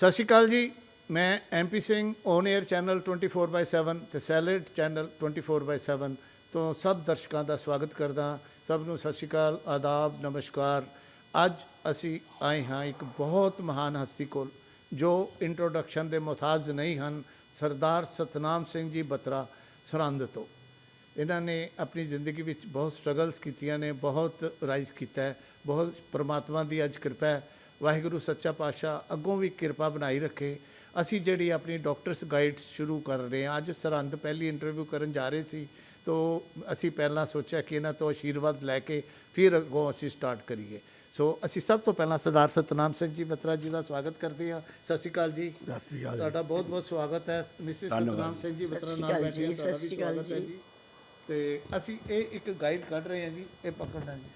ਸਤਿ ਸ਼੍ਰੀ ਅਕਾਲ ਜੀ, ਮੈਂ MP Singh on air channel 24/7 ਤੇ ਸੈਲਡ ਚੈਨਲ 24/7 ਤੋਂ ਸਭ ਦਰਸ਼ਕਾਂ ਦਾ ਸਵਾਗਤ ਕਰਦਾ ਸਭ ਨੂੰ ਸਤਿ ਸ਼੍ਰੀ ਅਕਾਲ, ਆਦਾਬ, ਨਮਸਕਾਰ। ਅੱਜ ਅਸੀਂ ਆਏ ਹਾਂ ਇੱਕ ਬਹੁਤ ਮਹਾਨ ਹਸਤੀ ਕੋਲ, ਜੋ ਇੰਟਰੋਡਕਸ਼ਨ ਦੇ ਮੁਹਤਾਜ ਨਹੀਂ ਹਨ, ਸਰਦਾਰ ਸਤਨਾਮ ਸਿੰਘ ਜੀ ਬਤਰਾ, ਸਰਹੰਦ ਤੋਂ। ਇਹਨਾਂ ਨੇ ਆਪਣੀ ਜ਼ਿੰਦਗੀ ਵਿੱਚ ਬਹੁਤ ਸਟਰਗਲਸ ਕੀਤੀਆਂ ਨੇ, ਬਹੁਤ ਰਾਈਜ਼ ਕੀਤਾ ਹੈ, ਬਹੁਤ ਪ੍ਰਮਾਤਮਾ ਦੀ ਅੱਜ ਕਿਰਪਾ ਹੈ। ਵਾਹਿਗੁਰੂ ਸੱਚਾ ਪਾਤਸ਼ਾਹ ਅੱਗੋਂ ਵੀ ਕਿਰਪਾ ਬਣਾਈ ਰੱਖੇ। ਅਸੀਂ ਜਿਹੜੀ ਆਪਣੀ ਡਾਕਟਰਸ ਗਾਈਡ ਸ਼ੁਰੂ ਕਰ ਰਹੇ ਹਾਂ ਅੱਜ ਸਰਹੰਦ ਪਹਿਲੀ ਇੰਟਰਵਿਊ ਕਰਨ ਜਾ ਰਹੇ ਸੀ ਤੋ ਅਸੀਂ ਪਹਿਲਾਂ ਸੋਚਿਆ ਕਿ ਇਹਨਾਂ ਤੋਂ ਆਸ਼ੀਰਵਾਦ ਲੈ ਕੇ ਫਿਰ ਅੱਗੋਂ ਅਸੀਂ ਸਟਾਰਟ ਕਰੀਏ। ਸੋ ਅਸੀਂ ਸਭ ਤੋਂ ਪਹਿਲਾਂ ਸਰਦਾਰ ਸਤਨਾਮ ਸਿੰਘ ਜੀ ਬਤਰਾ ਜੀ ਦਾ ਸਵਾਗਤ ਕਰਦੇ ਹਾਂ। ਸਤਿ ਸ਼੍ਰੀ ਅਕਾਲ ਜੀ। ਸਤਿ ਸ੍ਰੀ ਅਕਾਲ ਤੁਹਾਡਾ ਬਹੁਤ ਬਹੁਤ ਸਵਾਗਤ ਹੈ। ਮਿਸਿਸ। ਸਤਨਾਮ ਸਿੰਘ ਜੀ ਸਤਿ ਬਤਰਾ ਸ਼੍ਰੀ ਨਾਲ ਅਕਾਲ ਬੈਠੇ ਹਾਂ ਸਤਿ ਸ਼੍ਰੀ ਅਕਾਲ ਜੀ। ਤੇ ਅਸੀਂ ਇਹ ਇੱਕ ਗਾਈਡ ਕੱਢ ਰਹੇ ਹਾਂ ਜੀ ਇਹ ਪਕੜਨਾ ਜੀ।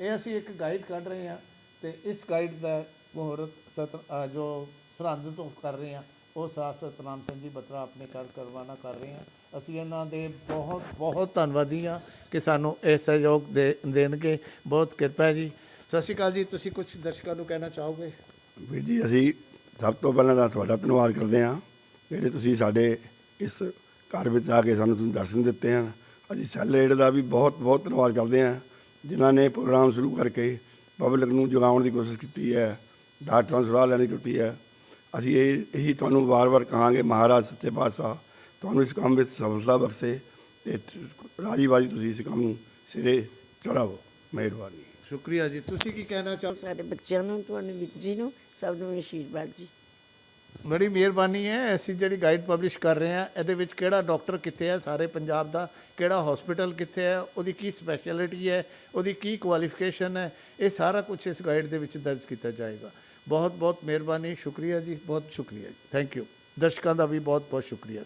ਇਹ ਅਸੀਂ ਇੱਕ ਗਾਈਡ ਕੱਢ ਰਹੇ ਹਾਂ। ਅਤੇ ਇਸ ਗਾਈਡ ਦਾ ਮੁਹੂਰਤ ਸਤ ਜੋ ਸਰਹੰਦ ਤੋਂ ਕਰ ਰਹੇ ਹਾਂ, ਉਹ ਸਾਹ ਸਤਨਾਮ ਸਿੰਘ ਜੀ ਬਤਰਾ ਆਪਣੇ ਘਰ ਕਰਵਾਨਾ ਕਰ ਰਹੇ ਹਾਂ। ਅਸੀਂ ਇਹਨਾਂ ਦੇ ਬਹੁਤ ਬਹੁਤ ਧੰਨਵਾਦੀ ਹਾਂ ਕਿ ਸਾਨੂੰ ਇਹ ਸਹਿਯੋਗ ਦੇ ਦੇਣਗੇ। ਬਹੁਤ ਕਿਰਪਾ ਜੀ। ਸਤਿ ਸ਼੍ਰੀ ਅਕਾਲ ਜੀ, ਤੁਸੀਂ ਕੁਝ ਦਰਸ਼ਕਾਂ ਨੂੰ ਕਹਿਣਾ ਚਾਹੋਗੇ? ਵੀਰ ਜੀ, ਅਸੀਂ ਸਭ ਤੋਂ ਪਹਿਲਾਂ ਤਾਂ ਤੁਹਾਡਾ ਧੰਨਵਾਦ ਕਰਦੇ ਹਾਂ। ਜਿਹੜੇ ਤੁਸੀਂ ਸਾਡੇ ਇਸ ਘਰ ਵਿੱਚ ਆ ਕੇ ਸਾਨੂੰ ਤੁਸੀਂ ਦਰਸ਼ਨ ਦਿੱਤੇ ਹਨ। ਅਸੀਂ ਸੈਲੇਡ ਦਾ ਵੀ ਬਹੁਤ ਬਹੁਤ ਧੰਨਵਾਦ ਕਰਦੇ ਹਾਂ। ਜਿਨ੍ਹਾਂ ਨੇ ਪ੍ਰੋਗਰਾਮ ਸ਼ੁਰੂ ਕਰਕੇ ਪਬਲਿਕ ਨੂੰ ਜਗਾਉਣ ਦੀ ਕੋਸ਼ਿਸ਼ ਕੀਤੀ ਹੈ ਡਾਕਟਰਾਂ ਨੂੰ ਸਲਾਹ ਲੈਣ ਦੀ ਕੀਤੀ ਹੈ। ਅਸੀਂ ਇਹ ਇਹੀ ਤੁਹਾਨੂੰ ਵਾਰ-ਵਾਰ ਕਹਾਂਗੇ ਮਹਾਰਾਜ ਸੱਚੇ ਪਾਤਸ਼ਾਹ ਤੁਹਾਨੂੰ ਇਸ ਕੰਮ ਵਿੱਚ ਸਫਲਤਾ ਬਖਸ਼ੇ ਤੇ ਰਾਜੀ ਬਾਜੀ ਤੁਸੀਂ ਇਸ ਕੰਮ ਨੂੰ ਸਿਰੇ ਚੜਾਓ ਮਿਹਰਬਾਨੀ। ਸ਼ੁਕਰੀਆ ਜੀ। ਤੁਸੀਂ ਕੀ ਕਹਿਣਾ ਚਾਹੋ ਸਾਰੇ ਬੱਚਿਆਂ ਨੂੰ ਤੁਹਾਨੂੰ ਵੀਰ ਜੀ ਨੂੰ ਸਭ ਨੂੰ ਆਸ਼ੀਰਵਾਦ ਜੀ। ਬੜੀ ਮਿਹਰਬਾਨੀ ਹੈ, ਅਸੀਂ ਜਿਹੜੀ ਗਾਈਡ ਪਬਲਿਸ਼ ਕਰ ਰਹੇ ਹਾਂ, ਇਹਦੇ ਵਿੱਚ ਕਿਹੜਾ ਡਾਕਟਰ ਕਿੱਥੇ ਹੈ, ਸਾਰੇ ਪੰਜਾਬ ਦਾ ਕਿਹੜਾ ਹਸਪੀਟਲ ਕਿੱਥੇ ਹੈ, ਉਹਦੀ ਕੀ ਸਪੈਸ਼ਲਿਟੀ ਹੈ, ਉਹਦੀ ਕੀ ਕੁਆਲੀਫਿਕੇਸ਼ਨ ਹੈ, ਇਹ ਸਾਰਾ ਕੁਝ ਇਸ ਗਾਈਡ ਦੇ ਵਿੱਚ ਦਰਜ ਕੀਤਾ ਜਾਏਗਾ। ਬਹੁਤ ਬਹੁਤ ਮਿਹਰਬਾਨੀ, ਸ਼ੁਕਰੀਆ ਜੀ, ਬਹੁਤ ਸ਼ੁਕਰੀਆ ਜੀ। ਥੈਂਕ ਯੂ ਦਰਸ਼ਕਾਂ ਦਾ ਵੀ ਬਹੁਤ ਬਹੁਤ ਸ਼ੁਕਰੀਆ।